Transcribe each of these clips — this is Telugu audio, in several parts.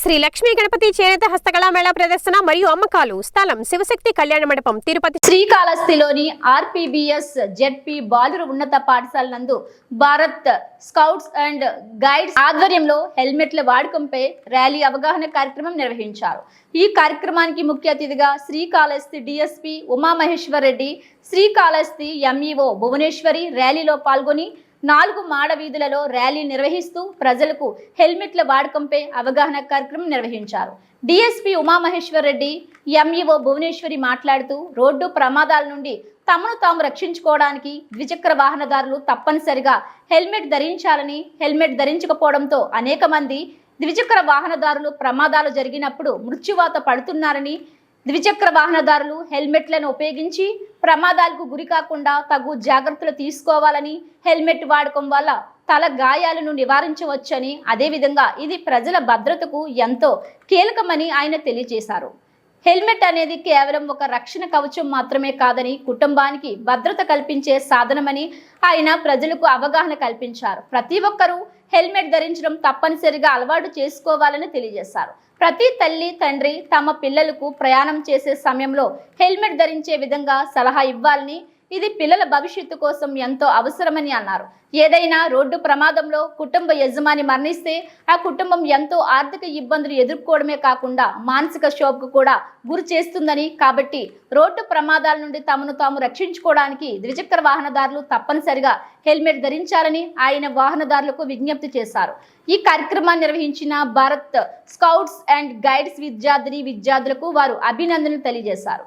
శ్రీ లక్ష్మీ గణపతి చేనేత హస్తకళా మేళా ప్రదర్శన మరియు అమ్మకాలు. స్థలం శివశక్తి కళ్యాణ మండపం తిరుపతి శ్రీకాళహస్తిలోని ఆర్పీబీఎస్ జెడ్పీ బాలుర ఉన్నత పాఠశాల నందు భారత్ స్కౌట్స్ అండ్ గైడ్స్ ఆధ్వర్యంలో హెల్మెట్ల వాడకంపై ర్యాలీ అవగాహన కార్యక్రమం నిర్వహించారు. ఈ కార్యక్రమానికి ముఖ్య అతిథిగా Srikalahasti D S P Umamaheshwar Reddy Srikalahasti M E O Bhuvaneshwari ర్యాలీలో పాల్గొని నాలుగు మాడ వీధులలో ర్యాలీ నిర్వహిస్తూ ప్రజలకు హెల్మెట్ల వాడకంపై అవగాహన కార్యక్రమం నిర్వహించారు. D S P Umamaheshwar Reddy M E O Bhuvaneshwari మాట్లాడుతూ రోడ్డు ప్రమాదాల నుండి తమను తాము రక్షించుకోవడానికి ద్విచక్ర వాహనదారులు తప్పనిసరిగా హెల్మెట్ ధరించాలని హెల్మెట్ ధరించకపోవడంతో అనేక మంది ద్విచక్ర వాహనదారులు ప్రమాదాలు జరిగినప్పుడు మృత్యువాత పడుతున్నారని ద్విచక్ర వాహనదారులు హెల్మెట్లను ఉపయోగించి ప్రమాదాలకు గురి కాకుండా తగు జాగ్రత్తలు తీసుకోవాలని హెల్మెట్ వాడకం వల్ల తల గాయాలను నివారించవచ్చని అదేవిధంగా ఇది ప్రజల భద్రతకు ఎంతో కీలకమని ఆయన తెలియజేశారు. హెల్మెట్ అనేది కేవలం ఒక రక్షణ కవచం మాత్రమే కాదని కుటుంబానికి భద్రత కల్పించే సాధనమని ఆయన ప్రజలకు అవగాహన కల్పించారు. ప్రతి ఒక్కరూ హెల్మెట్ ధరించడం తప్పనిసరిగా అలవాటు చేసుకోవాలని తెలియజేశారు. ప్రతి తల్లి తండ్రి తమ పిల్లలకు ప్రయాణం చేసే సమయంలో హెల్మెట్ ధరించే విధంగా సలహా ఇవ్వాలని ఇది పిల్లల భవిష్యత్తు కోసం ఎంతో అవసరమని అన్నారు. ఏదైనా రోడ్డు ప్రమాదంలో కుటుంబ యజమాని మరణిస్తే ఆ కుటుంబం ఎంతో ఆర్థిక ఇబ్బందులు ఎదుర్కోవడమే కాకుండా మానసిక శోభకు కూడా గురి చేస్తుందని. కాబట్టి రోడ్డు ప్రమాదాల నుండి తమను తాము రక్షించుకోవడానికి ద్విచక్ర వాహనదారులు తప్పనిసరిగా హెల్మెట్ ధరించాలని ఆయన వాహనదారులకు విజ్ఞప్తి చేశారు. ఈ కార్యక్రమాన్ని నిర్వహించిన భారత్ స్కౌట్స్ అండ్ గైడ్స్ విద్యార్థిని విద్యార్థులకు వారు అభినందనలు తెలియజేశారు.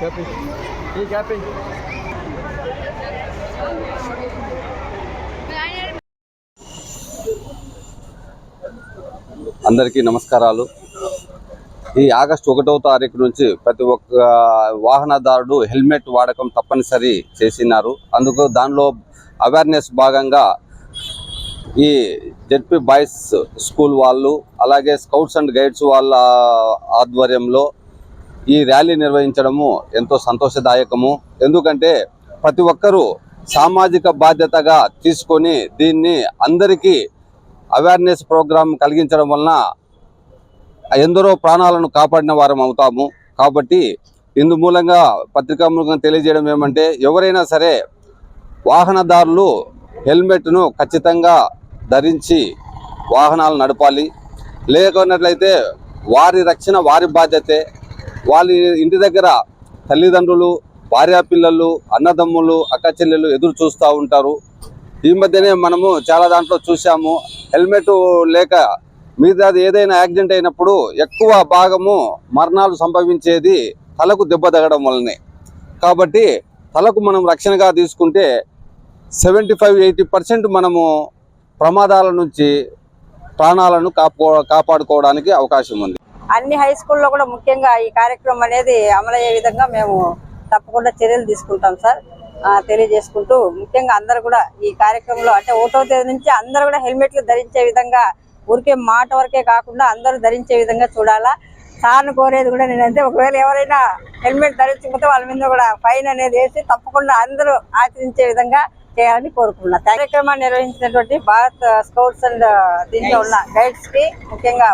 క్యాపింగ్ ఈ క్యాపింగ్ అందరికీ నమస్కారాలు. ఈ ఆగస్టు ఒకటవ తారీఖు నుంచి ప్రతి ఒక్క వాహనదారుడు హెల్మెట్ వాడకం తప్పనిసరి చేసినారు. అందుకు దానిలో అవేర్నెస్ భాగంగా ఈ జెడ్పీ బాయ్స్ స్కూల్ వాళ్ళు అలాగే స్కౌట్స్ అండ్ గైడ్స్ వాళ్ళ ఆధ్వర్యంలో ఈ ర్యాలీ నిర్వహించడము ఎంతో సంతోషదాయకము. ఎందుకంటే ప్రతి ఒక్కరూ సామాజిక బాధ్యతగా తీసుకొని దీన్ని అందరికీ అవేర్నెస్ ప్రోగ్రాం కలిగించడం వలన ఎందరో ప్రాణాలను కాపాడిన వారం అవుతాము. కాబట్టి ఇందు మూలంగా పత్రికా మూలంగా తెలియజేయడం ఏమంటే ఎవరైనా సరే వాహనదారులు హెల్మెట్ను ఖచ్చితంగా ధరించి వాహనాలు నడపాలి. లేకున్నట్లయితే వారి రక్షణ వారి బాధ్యతే. వాళ్ళ ఇంటి దగ్గర తల్లిదండ్రులు భార్యా పిల్లలు అన్నదమ్ములు అక్క చెల్లెలు ఎదురు చూస్తూ ఉంటారు. ఈ మధ్యనే మనము చాలా దాంట్లో చూసాము హెల్మెట్ లేక మీద ఏదైనా యాక్సిడెంట్ అయినప్పుడు ఎక్కువ భాగము మరణాలు సంభవించేది తలకు దెబ్బ తగడం వల్లనే. కాబట్టి తలకు మనం రక్షణగా తీసుకుంటే సెవెంటీ ఫైవ్ ఎయిటీ పర్సెంట్ మనము ప్రమాదాల నుంచి ప్రాణాలను కాపా కాపాడుకోవడానికి అవకాశం ఉంది. అన్ని హై స్కూల్లో కూడా ముఖ్యంగా ఈ కార్యక్రమం అనేది అమలయ్యే విధంగా మేము తప్పకుండా చర్యలు తీసుకుంటాం సార్. ఆ, తెలియజేసుకుంటూ ముఖ్యంగా అందరూ కూడా ఈ కార్యక్రమంలో అంటే ఒకటో తేదీ నుంచి అందరూ కూడా హెల్మెట్లు ధరించే విధంగా ఊరికే మాట వరకే కాకుండా అందరూ ధరించే విధంగా చూడాలా. సార్ను కోరేది కూడా నేనంటే ఒకవేళ ఎవరైనా హెల్మెట్ ధరించకపోతే వాళ్ళ మీద కూడా ఫైన్ అనేది వేసి తప్పకుండా అందరూ ఆచరించే విధంగా చేయాలని కోరుకున్నా కార్యక్రమాన్ని నిర్వహించినటువంటి భారత్ స్కౌట్స్ అండ్ దీంట్లో ఉన్న గైడ్స్కి ముఖ్యంగా